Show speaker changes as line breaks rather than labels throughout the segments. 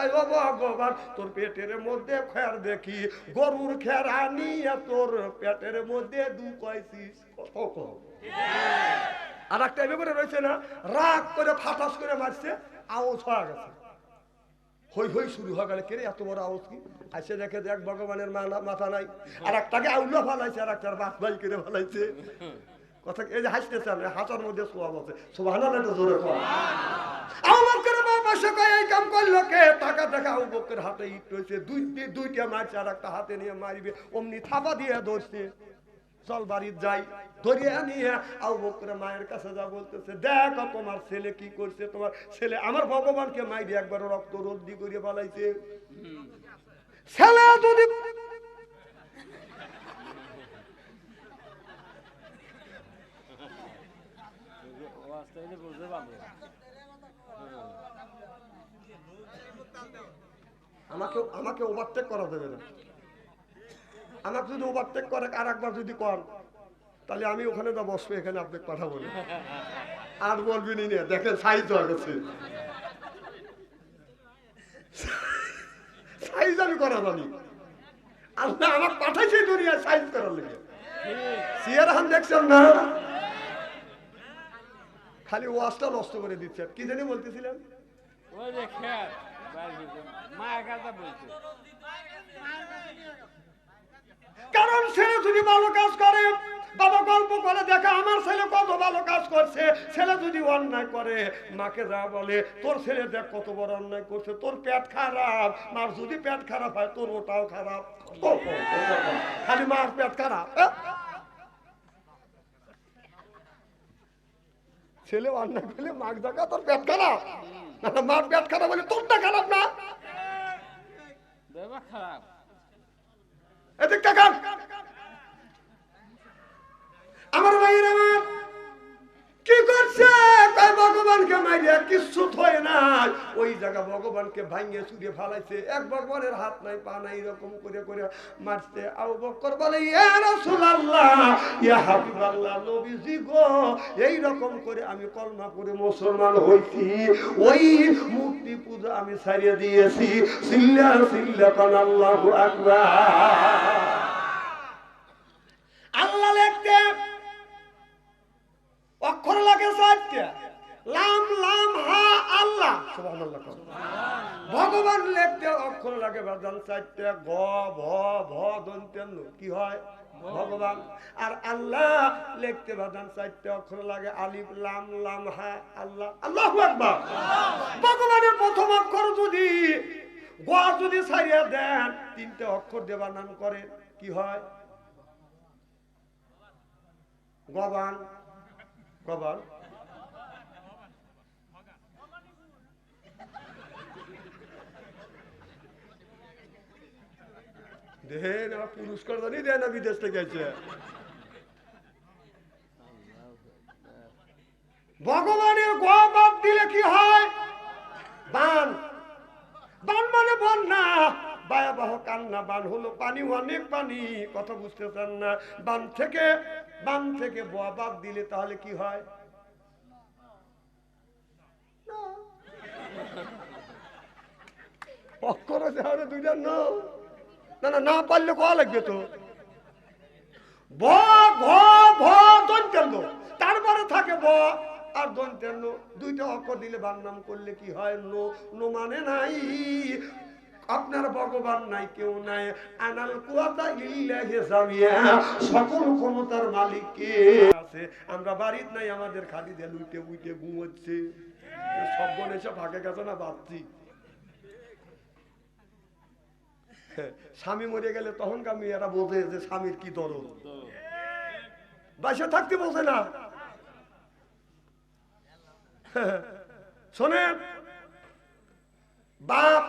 কয় ও ভগবান, তোর পেটের মধ্যে খের দেখি, গরুর খের আনিয়া তোর পেটের মধ্যে দু কয়ছিস কত আর একটা এভাবে রয়েছে না, রাগ করে ফাটাস করে মারছে, আওয়াজ হয়ে গেছে। হই হই শুরু হয়ে গেল কেরে এত বড় আওয়াজ কি? আসে দেখে দেখ, ভগবানের মাথা নাই। আর একটাকে আউলা ফালাইছে, আর একটার বাস ভাই করে ফালাইছে। কথা এই যে হাসতেছেন হাসার মধ্যে সোয়াব আছে। সোভানা একটা জোরে কর এই কাম করল টাকা দেখা আবু হাতে ইট রয়েছে। দুই দুইটা মারছে, আর একটা হাতে নিয়ে মারিবে। অমনি থাপা দিয়ে ধরছে। চল যাই। ধরিয়া নিয়ে বকরের মায়ের কাছে যা বলতেছে, দেখো তোমার ছেলে কি করছে। তোমার ছেলে আমার ভগবানকে মাইরে একবার রক্ত রদ্দি করিয়ে পালাইছে ছেলে যদি আমাকে আমাকে ওভারটেক করা দেবে না। আমাকে যদি ওভারটেক করে আর একবার যদি কর তাহলে আমি ওখানে তো বসবো এখানে আপনাকে পাঠাবো না আর বলবি নি দেখেন সাইজ হয়ে গেছে। সাইজ আমি করা জানি। আল্লাহ আমার পাঠাইছে দুনিয়া সাইজ করার লেগে। সিয়ার হান দেখছেন না? খালি ওয়াশটা নষ্ট করে দিচ্ছে কি জানি বলতেছিলেন?
ওই যে
কারণ ছেলে যদি ভালো কাজ করে, বাবা গল্প করে, দেখে আমার ছেলে কত ভালো কাজ করছে, ছেলে যদি অন্যায় করে, মাকে যা বলে, তোর ছেলে দেখ কত বড় অন্যায় করছে, তোর পেট খারাপ, মার যদি পেট খারাপ হয়, তোর ওটাও খারাপ। খালি মার পেট খারাপ ছেলে অন্যায় করলে মাক দেখা তোর পেট খারাপ না, মার পেট খারাপ বলে তোরটা খারাপ না?
খারাপ।
এদিক তাকান আমার ভাইয়ের আমার। ভগবানকে মারিয়া কিচ্ছু থয় না ওই জায়গা ভগবানকে ভাঙিয়ে চুরিয়ে ফালাইছে। এক ভগবানের হাত নাই, পা নাই, এরকম করে করে মারছে। আবু বকর বলে, ইয়া রাসূলুল্লাহ, ইয়া হাবিবাল্লাহ, নবীজি গো এই রকম করে আমি কলমা করে মুসলমান হইছি। ওই মূর্তি পূজা আমি ছাড়িয়ে দিয়েছি। সিল্লা সিল্লা, কান আল্লাহু আকবার। আল্লাহ লিখতে, অক্ষর লাগে চারটে লাম লাম হা আল্লাহ। সুবহানাল্লাহ। ভগবান লিখতে অক্ষর লাগে বাদান চারটে গ ভ ভ দন্তেন কি হয়? ভগবান। আর আল্লাহ লিখতে বাদান চারটে অক্ষর লাগে আলিফ লাম লাম হা আল্লাহ। আল্লাহু আকবার। ভগবানের প্রথম অক্ষর যদি গ যদি ছাড়িয়ে দেন তিনটে অক্ষর দেবার নাম করে কি হয়? গবান। গবান। দেন আর পুরস্কার জানি না, বিদেশ থেকে আছে ভগবানের গ বাদ দিলে কি হয়? বান বান মানে বন্যা। ভয়াবহ কান্না, বান হলো পানি, অনেক পানি। কথা বুঝতেছেন না। বান থেকে বান থেকে বোয়া দিলে তাহলে কি হয়। অক্ষর আছে আরে দুইটা না না না না পারলে কোয়া লাগবে তো? দন্তেন্দ্র তারপরে থাকে ব আর দন্তেন্দ্র দুইটা অক্ষর দিলে বান নাম করলে কি হয়? নো নো মানে নাই। আপনার ভগবান নাই, কেউ নাই। আনাল কুয়াতা ইল্লাহি সামিয়া সকল ক্ষমতার মালিক কে আছে? আমরা বাড়ির নাই, আমাদের খালি দিয়ে লুইটে উইটে ঘুমোচ্ছে। সব বোন ফাঁকে গেছে না বাচ্চি স্বামী মরে গেলে তখন মেয়েরা বোঝে যে স্বামীর কি দরদ? বাসে থাকতে বোঝে না। শোনেন বাপ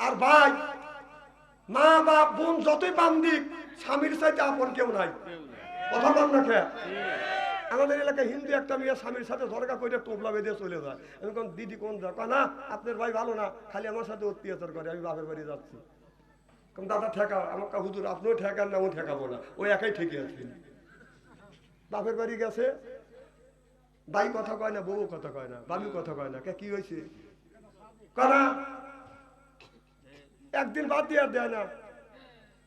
আর ভাই, মা, বাপ, বোন যতই বান্দিক, স্বামীর সাথে আপন কেউ নাই। কথা বল না আমাদের এলাকায় হিন্দু একটা মেয়ে স্বামীর সাথে দরকার করে টোপলা বেঁধে চলে যায়। আমি কোন দিদি কোন যা না, আপনার ভাই ভালো না, খালি আমার সাথে অত্যাচার করে, আমি বাপের বাড়ি যাচ্ছি। কম দাদা ঠেকা আমার হুজুর আপনিও ঠেকান না, ও ঠেকাবো না। ওই একাই ঠেকে আছেন বাপের বাড়ি গেছে। ভাই কথা কয় না, বউ কথা কয় না, বাবু কথা কয় না। কে, কি হয়েছে? কনা একদিন বাদ দিয়ে দেয় না।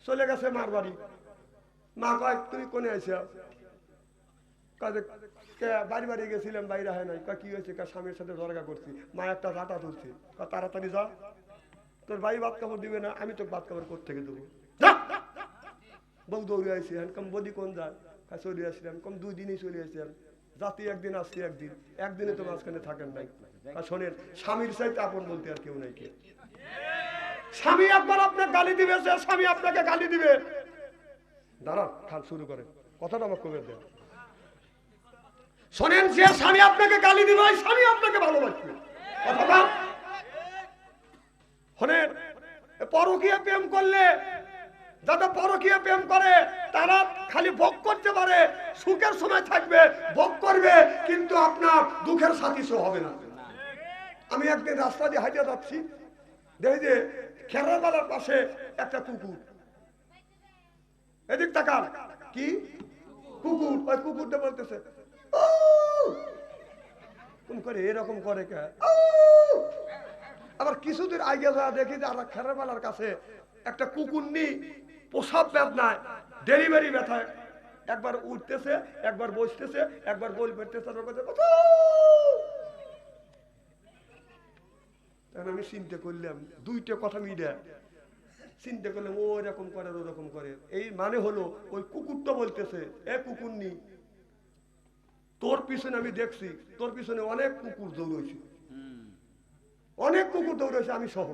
চলে গেছে মার বাড়ি। মা কয়, তুমি কোনে আইসা কাজে বাড়ি বাড়ি গেছিলাম, বাইরে হয় নাই। কি হয়েছে? স্বামীর সাথে দরগা করছি। মা একটা জাটা তুলছে। তাড়াতাড়ি যা। তোর ভাই ভাত কাপড় দিবে না, আমি তোকে ভাত কাপড় করতে দেবো? বউ দৌড়ে হ্যাঁ কম বদি কোন যায়? চলে আসলাম কম দুই দিনই চলে আসলাম জাতি একদিন আসছি একদিন। একদিনে তো মাঝখানে থাকেন নাই। আর শোনেন, স্বামীর আপন বলতে আর কেউ নাই কে। স্বামী একবার আপনাকে গালি দিবে, সে স্বামী আপনাকে গালি দিবে। দাঁড়ান, খান, শুরু করে কথাটা আমার কবে দেন। শোনেন, যে স্বামী আপনাকে গালি দিবে, ওই স্বামী আপনাকে ভালোবাসবে। পরকীয় প্রেম করলে যারা পরকীয় প্রেম করে, তারা খালি ভোগ করতে পারে, সুখের সময় থাকবে, ভোগ করবে, কিন্তু আপনার দুঃখের সাথী হবে না। আমি একদিন রাস্তা দিয়ে হাইটে যাচ্ছি, দেখি যে খেরাবালার পাশে একটা কুকুর। এদিক তাকান। কি? কুকুর, ওই কুকুরটা বলতেছে করে, এরকম করে কে! আবার কিছুদিন আগে যা দেখি যে আর খেরাবালার কাছে একটা কুকুর নি, প্রসাব বেদনায় ডেলিভারি ব্যথায়। একবার উঠতেছে, একবার বসতেছে, একবার গোল! তখন আমি চিন্তা করলাম, দুইটা কথা মিডিয়া চিন্তা করলাম, ও এরকম করে ওরকম করে। এই মানে হলো, ওই কুকুরটা বলতেছে, এ কুকুর নি, তোর পিছনে আমি দেখছি, তোর পিছনে অনেক কুকুর দৌড়েছে অনেক কুকুর দৌড়েছে আমি সহ।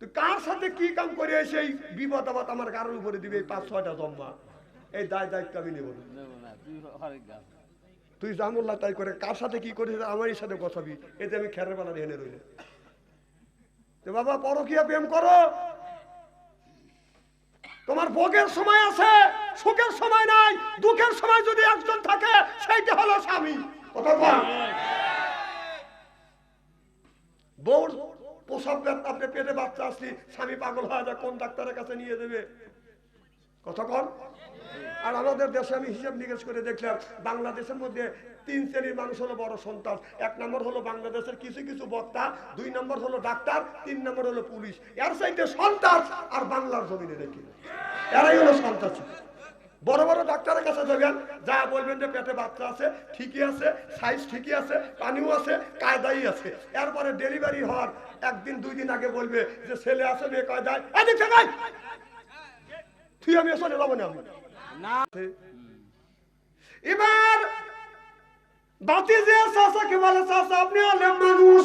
তো কার সাথে কি কাম করে সেই বিপদ আবাদ আমার গাড়ির উপরে দিবে? এই পাঁচ ছয়টা জম্মা। এই দায় দায়িত্ব আমি নেব
তুই গাছ।
তুই জামুল্লাহ তাই করে কার সাথে কি করেছিস আমারই সাথে কথাবি এতে আমি খেরের বেলা হেনে রইলে তো বাবা পরকিয়া প্রেম করো। তোমার ভোগের সময় আছে সুখের সময় নাই দুঃখের সময় যদি একজন থাকে সেইটা হলো স্বামী। কথা বউর প্রসব আপনি পেটে বাচ্চা আসলি, স্বামী পাগল হয়ে যায়, কোন ডাক্তারের কাছে নিয়ে দেবে? কন। আর আমাদের দেশে আমি হিসাব নিকেশ করে দেখলাম, বাংলাদেশের মধ্যে তিন শ্রেণির মানুষ হলো বড় সন্তান। এক নম্বর হলো বাংলাদেশের কিছু কিছু বক্তা, দুই নম্বর হলো ডাক্তার, তিন নম্বর হলো পুলিশ। এর সাইডে সন্তান আর বাংলার জমিনে রেখে। এরাই হলো সন্তান। বড় বড় ডাক্তারের কাছে যাবেন। যা বলবেন যে পেটে বাচ্চা আছে ঠিকই আছে সাইজ ঠিকই আছে পানিও আছে কায়দাই আছে। এরপরে ডেলিভারি হওয়ার একদিন দুই দিন আগে বলবে যে ছেলে আছে মেয়ে কায়দায়। তুই আমি আসলে যাব না। আমি এবার বাতি যে চাষাকে বলে চাষা? আপনি মানুষ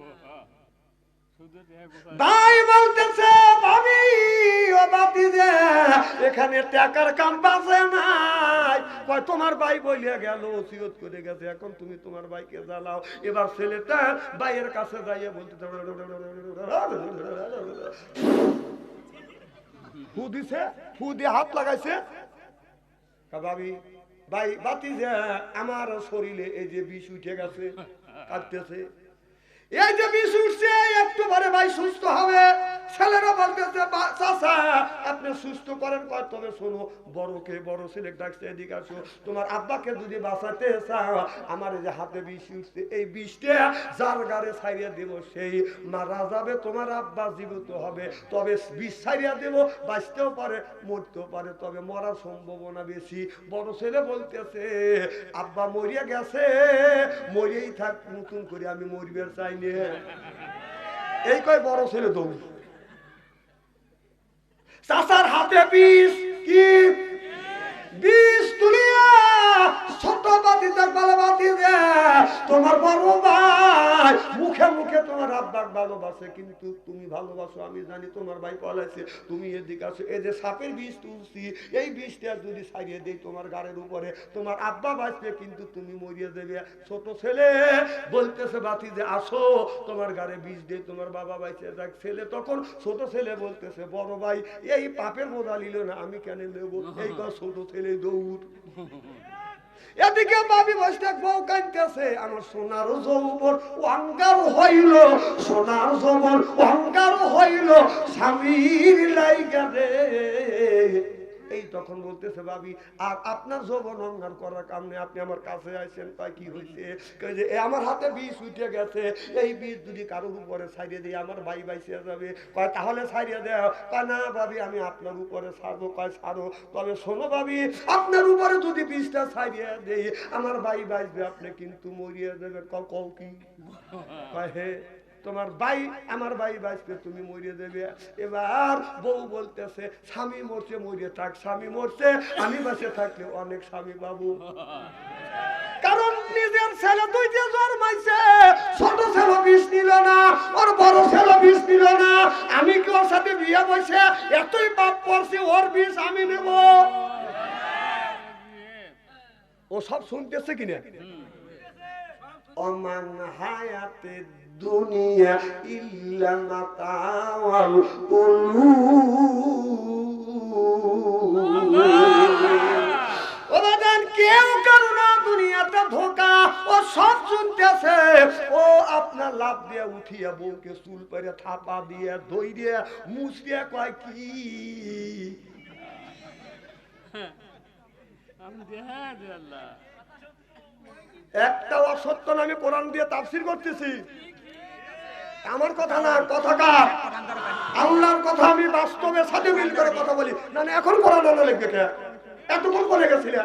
ভাই বলতেছে, ভাবি, ও বাতি যে, এখানে টাকার কাম বাজে নাই। কয়, তোমার ভাই বলিয়া গেল, ওসিয়ত করে গেছে, এখন তুমি তোমার ভাইকে জ্বালাও। এবার ছেলেটা ভাইয়ের কাছে যাইয়ে বলতে ফু দিছে, ফু দিয়ে হাত লাগাইছে। ভাবি, ভাই, বাতি যে, আমার শরীরে এই যে বিষ উঠে গেছে, কাঁদতেছে। এই যে বিষ ছেলেরা বলতেছে "বা- আপনি সুস্থ করেন কয়, তবে শোনো বড়কে বড় ছেলে ডাকছে, এদিকে আসো। তোমার আব্বাকে যদি বাঁচাতে চাও, আমার যে হাতে বিষ উঠছে, এই বিষটা যার গাড়ে ছাড়িয়ে দেব সেই মারা যাবে, তোমার আব্বা জীবিত হবে। তবে বিষ ছাড়িয়ে দেব, বাঁচতেও পারে, মরতেও পারে, তবে মরার সম্ভাবনা বেশি। বড় ছেলে বলতেছে, আব্বা মরিয়া গেছে মরিয়েই থাক, নতুন করে আমি মরিবার চাই এই কয় বড় ছেলে দৌড় চাচার হাতে বিষ কি? বিষ তুলিয়া ছোট বাতি তার বালা বাতি দে। তোমার বড় মুখে মুখে তোমার আব্বাক ভালোবাসে কিন্তু তুমি ভালোবাসো আমি জানি তোমার ভাই পলাইছে তুমি এদিকে আসো এই যে সাপের বিষ তুলছি এই বিষটা যদি ছাড়িয়ে দেই তোমার গাড়ির উপরে তোমার আব্বা বাঁচবে কিন্তু তুমি মরিয়ে দেবে ছোট ছেলে বলতেছে বাতি যে আসো তোমার গাড়ি দিয়ে তোমার বাবা যাক। ছেলে তখন ছোট ছেলে বলতেছে বড় ভাই এই পাপের বোঝা নিল না আমি কেন নেব? এই ছোট ছেলে দৌড়। এদিকে বাবি বসতে বউ কানতেছে আমার সোনার যৌবন অঙ্গার হইল, সোনার যৌবন অঙ্গার হইল, স্বামীর লাইগা রে। এই তখন বলতেছে, ভাবি, আর আপনার যৌবন অঙ্গার করার কারণে আপনি আমার কাছে আসেন তাই কি হয়েছে যে আমার হাতে বিষ উঠে গেছে, এই বিষ যদি কারোর উপরে ছাড়িয়ে দিই, আমার ভাই বাইসে যাবে। কয়, তাহলে ছাড়িয়ে দেও। কয়, না ভাবি, আমি আপনার উপরে ছাড়বো। কয়, ছাড়ো। তবে শোনো ভাবি, আপনার উপরে যদি বিষটা ছাড়িয়ে দেই, আমার ভাই বাঁচবে আপনি কিন্তু মরিয়ে দেবেন কও কি? কয়, হে তোমার ভাই আমার ভাই বাঁচবে তুমি মরিয়ে দেবে। এবার বউ বলতেছে স্বামী মরছে মরিয়ে থাক স্বামী মরছে। আমি বাঁচে থাকলে অনেক স্বামী বাবু কারণ নিজের ছেলে দুইটা জন্মাইছে ছোট ছেলে বিষ নিল না ওর বড় ছেলে বিষ নিল না। আমি কি ওর সাথে বিয়ে বসে এতই পাপ করছি ওর বিষ আমি নেব? ও সব শুনতেছে কিনা? অমান হায়াতে দুনিয়া ইল্লা মাতাওয়াল কেউ কারও না দুনিয়াতে ধোকা ও সব শুনতেছে। ও আপনার লাভ দিয়ে উঠিয়া বউকে চুল পেরে থাপা দিয়ে দই দিয়ে মুছ দিয়ে কয় কি? একটা অসত্য না আমি কোরআন দিয়ে তাফসির করতেছি। আমার কথা না, কথা কার? আল্লাহর কথা আমি বাস্তবে সাথে মিল করে কথা বলি। না এখন কোরআন আলো লিখবে কে? এতক্ষণ করে গেছিলে।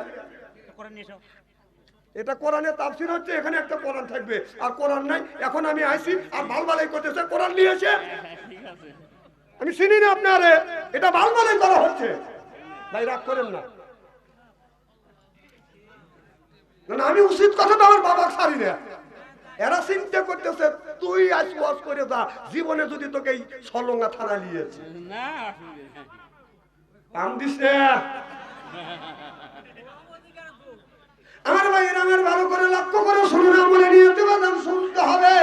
এটা কোরআনের তাফসির হচ্ছে, এখানে একটা কোরআন থাকবে। আর কোরআন নাই, এখন আমি আইছি আর ভালবালাই করতেছে, কোরআন
ঠিক আছে
আমি চিনি না আপনারে, এটা ভালবালাই করা হচ্ছে। ভাই, রাগ করেন না। আমি উচিত কথাটা আমার বাবা সারি না এরা চিন্তা করতেছে তুই আজ ওয়াজ করে যা জীবনে যদি তোকে এই সলঙ্গা থানা নিয়েছে
না
দিছে। আমার ভাইয়ের আমার ভালো করে লক্ষ্য করে শুনুন, আমলে নিয়তে বাদাম শুনতে হবে।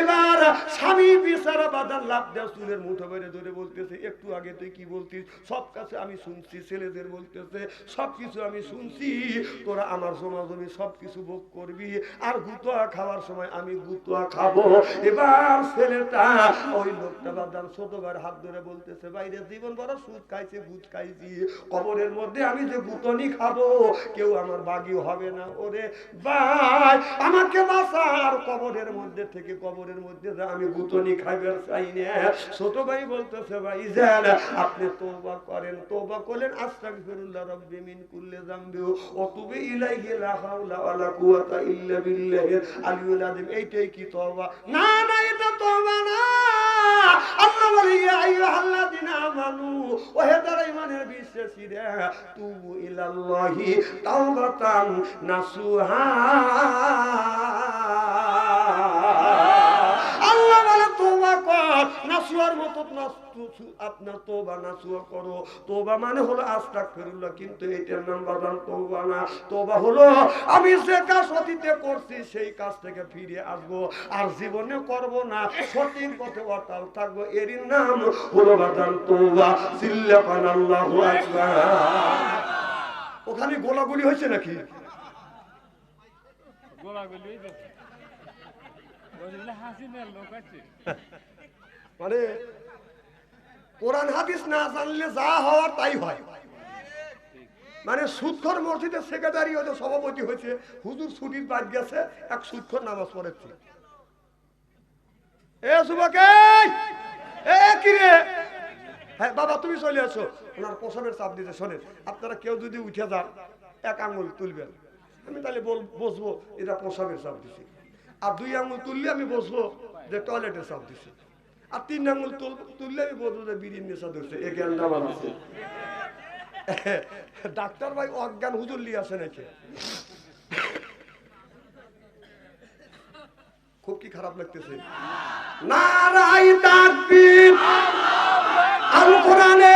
এবার স্বামী বিচারা বাদান লাভ দেওয়া, চুলের মুঠো বেড়ে ধরে বলতেছে, একটু আগে তুই কি বলতিস? সব কাছে আমি শুনছি, ছেলেদের বলতেছে, সব কিছু আমি শুনছি, তোরা আমার জমা জমি সব কিছু ভোগ করবি, আর গুতোয়া খাওয়ার সময় আমি গুতোয়া খাব। এবার ছেলেটা ওই লোকটা বাদাম ছোট ভাইয়ের হাত ধরে বলতেছে, বাইরে জীবন বড় সুদ খাইছে, গুদ খাইছি, কবরের মধ্যে আমি যে গুতনি খাব, কেউ আমার বাগি হবে না ওরে ভাই, আমাকে বাঁচা আর কবরের মধ্যে থেকে, কবরের মধ্যে আমি গুতনি খাইবার চাই না। ছোট ভাই বলতেছে, ভাই যান আপনি তোবা করেন তোবা করলেন, আস্তাগফিরুল্লাহ রাব্বি মিন কুল্লি যামবি ওয়া তুবি ইলাইহি লা হাওলা ওয়ালা কুওয়াতা ইল্লা বিল্লাহিল আলিয়্যিল আযীম। এইটাই কি তওবা? না না, এটা তওবা না। আল্লাহ বলে ইয়া আইয়ুহাল্লাযিনা আমানু ও হে যারা ঈমানের বিশ্বাসীরা তুবু ইলাল্লাহি তাওবাতান নাসুহা। নাসুয়ার মতো আপনার তোবা নাসুয়া করো। তোবা মানে হলো আস্তাগফিরুল্লাহ কিন্তু এটার নাম বাদান তোবা না। তোবা হলো আমি যে কাজ অতীতে করছি সেই কাজ থেকে ফিরে আসব। আর জীবনে করব না সঠিক পথে অটাল থাকব। এরই নাম হলো বাদান তোবা। আল্লাহু আকবার। ওখানে গোলাগুলি হয়েছে নাকি?
গোলাগুলি হাসিনের লোক আছে।
মানে কোরআন হাদিস না জানলে যা হওয়ার তাই হয়। মানে সুৎখর মসজিদের সেক্রেটারি হয়তো সভাপতি হয়েছে, হুজুর ছুটির বাদ গেছে, এক সুৎখর নামাজ পড়েছে। এ যুবকে এ কি রে? হ্যাঁ বাবা, তুমি চলে আসো ওনার প্রসবের চাপ দিতে, শোনেন, আপনারা কেউ যদি উঠে যান, এক আঙুল তুলবেন। আমি তাহলে বসবো এটা প্রসবের চাপ দিছি। আর দুই আঙুল তুললে আমি বসবো যে টয়লেটের চাপ দিছি। আর তিন আঙুল তুললে আমি বলব যে বিড়ির নেশা ধরছে। এ জ্ঞানটা ডাক্তার ভাই অজ্ঞান হুজুর লিয়ে আসে নাকি? খুব কি খারাপ লাগতেছে? নারাই তাকবীর। আল কোরআনের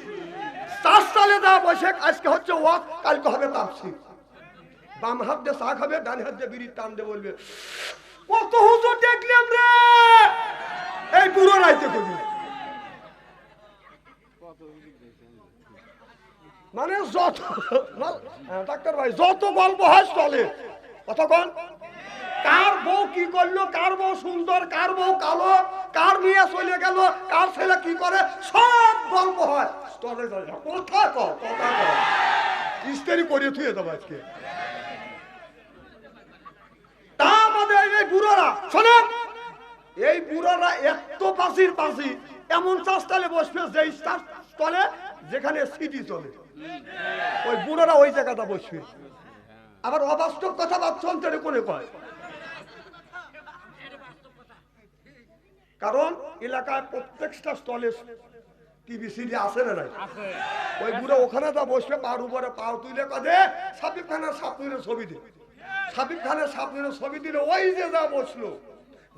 বসে আজকে হচ্ছে ওয়াক কালকে হবে তাপসি বাম হাত দিয়ে চা খাবে ডান হাত দিয়ে বিড়ি টান দিয়ে বলবে হুজুর দেখলাম রে! এই বুড়ো রাইতে কবি। মানে যত হ্যাঁ, ডাক্তার ভাই যত গল্প হয় চলে। কতক্ষণ কার বউ কি করল কার বউ সুন্দর কার বউ কালো কার মেয়ে চলে গেল কার ছেলে কি করে কথা কর কর ইস্তেরি করিয়ে থুয়ে আজকে। তা এই বুড়োরা, শোনেন, এই বুড়োরা এত পাশির পাশি এমন চাষতালে বসবে যে তলে যেখানে সিটি চলে। ওই বুড়োরা ওই জায়গাটা বসবে। আবার অবাস্তব কথা ভাবছে অন্তরে কোনে কয়? কারণ এলাকায় প্রত্যেকটা স্থলে টিভি সিডি আছে না নাই? ওই বুড়ো ওখানে যা বসবে পার উপরে পাও তুলে কাঁদে সাবিক খানের সাপনির ছবি দে। সাবিক খানের সাপনির ছবি দিলে ওই যে যা বসল।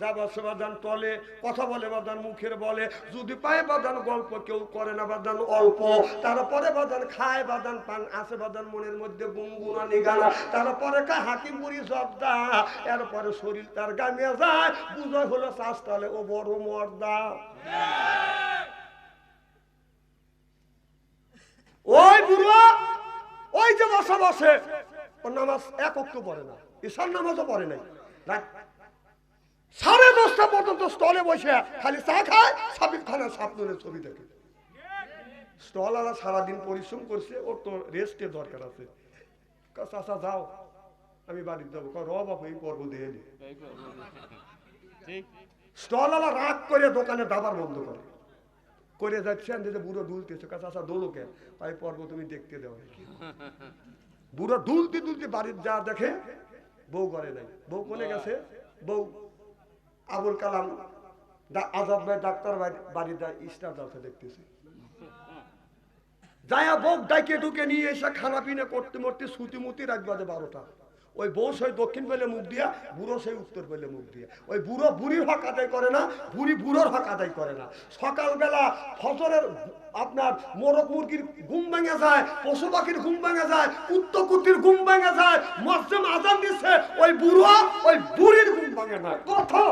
যা বসে বাদান তলে কথা বলে বাদান মুখের বলে যদি পায় বাদান গল্প কেউ করে না বাদান অল্প। তারপরে বাদান খায় বাদান পান আছে বাদান মনের মধ্যে গুনগুনানি গানা তারপরে কা হাকিম বুড়ি জব্দা এরপরে শরীর তার গামিয়ে যায় বুঝয় হলো চাষ তাহলে ও বড় মর্দা। ওই বুড়ো ওই যে বসে বসে। ওর নামাজ এক অক্ট পড়ে না ঈশান নামাজও পড়ে নাই। সাড়ে দশটা পর্যন্ত স্টলে বসে খালি চা খায় সাবিক খানের সাপনের ছবি দেখে। স্টল আলা সারাদিন পরিশ্রম করছে ওর তো রেস্টের দরকার আছে। চাচা যাও আমি বাড়িতে যাব। ক, র বাপু এই পর্ব দিয়ে। স্টল আলা রাগ করে দোকানে দাবার বন্ধ করে। করে যাচ্ছেন যে বুড়ো দুলতেছে। কাছে আসা দোলো কে তাই পর্ব তুমি দেখতে দাও। বুড়ো দুলতে দুলতে বাড়ির যা দেখে, বউ করে নাই। বউ কোনে গেছে? বউ। আবুল কালাম আজাদ ভাই, ডাক্তার ভাই, বাড়ির স্টার আছে, দেখতেছে। যায়া বউ ডাইকে ঢুকে নিয়ে এসে খানা পিনা করতে মরতে সুতি মুতি রাত বাজে বারোটা। ওই বউ সেই দক্ষিণ পেলে মুখ দিয়া, বুড়ো সেই উত্তর পেলে মুখ দিয়া। ওই বুড়ো বুড়ির হক আদায় করে না, বুড়ি বুড়োর হক আদায় করে না। সকালবেলা ফসলের আপনার মোরগ মুরগির ঘুম ভেঙে যায়, পশু পাখির ঘুম ভেঙে যায় কুত্তির ঘুম ভেঙে যায়, মসজিদ আজান দিচ্ছে ওই বুড়ো ওই বুড়ির ঘুম ভাঙে না। কথা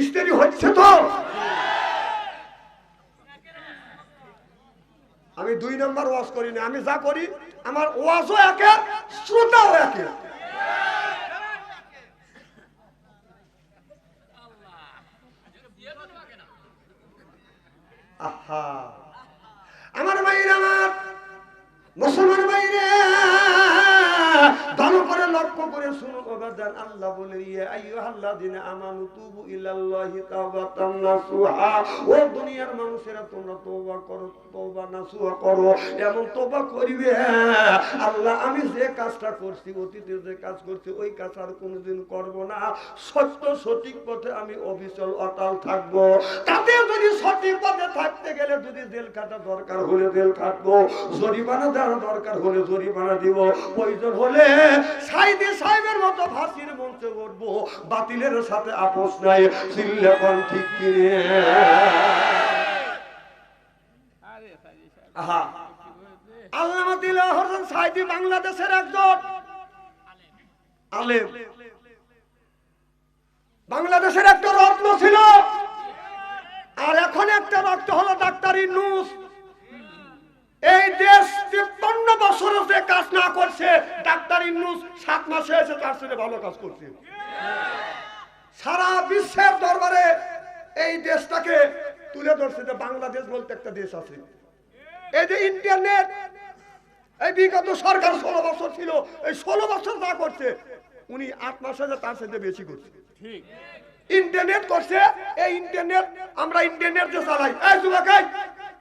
ইস্তেরি হচ্ছে তো? আমি দুই নম্বর ওয়াজ করি না, আমি যা করি, আমার ওয়াজও একে, শ্রোতাও একে। আহা। আমার মায়ের আমার, মুসলমান বাইরে করে লক্ষ্য করে শুনুন ওবাদান আল্লাহ বলে ইয়ে আইয়ুহাল্লাযিনা আমানু তুবু ইলাল্লাহি তাওবাতান নাসুহা। ও দুনিয়ার মানুষেরা, তোমরা তওবা করো, তওবা নাসুহা করো এমন তওবা করিবে। আল্লাহ, আমি যে কাজটা করছি, অতীতে যে কাজ করছি, ওই কাজ আর কোনোদিন করব না। সত্য সঠিক পথে আমি অবিচল, অটল থাকব। তাতে যদি সঠিক পথে থাকতে গেলে যদি জেল কাটা দরকার হলে জেল খাটবো, জরিমানা দেওয়া দরকার হলে জরিমানা দিব। প্রয়োজন হলে সাইদে সাহেবের মতো ফাঁসির মঞ্চে উঠবো বাতিলের সাথে আপোষ নাই চিল্লে ঠিক কিনে
আরে সাজি সাহেব।
আহা। আল্লামা দিলওয়ার হোসেন সাইদি বাংলাদেশের একজন। আলেম। বাংলাদেশের একটা রত্ন ছিল। আর এখন একটা রক্ত হলো ডাক্তার ইনুস এই দেশ তিপ্পান্ন বছর যে কাজ না করছে ডাক্তার ইন্নুস সাত মাসে এসে তার সাথে ভালো কাজ করছে। সারা বিশ্বের দরবারে এই দেশটাকে তুলে ধরছে যে বাংলাদেশ বলতে একটা দেশ আছে। এই যে ইন্টারনেট এই বিগত সরকার ষোলো বছর ছিল এই ষোলো বছর যা করছে উনি আট মাসে যে তার সাথে বেশি করছে। ইন্টারনেট করছে এই ইন্টারনেট আমরা ইন্টারনেট যে চালাই। এই যুবকাই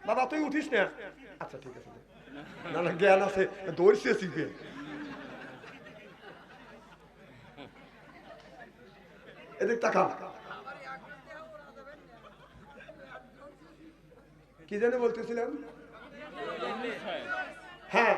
বাবা তুই উঠিস না। আচ্ছা ঠিক আছে না না, জ্ঞান আছে দৌড়ছে শিখবে। এদিক তাকান। কি জানে বলতেছিলাম? হ্যাঁ।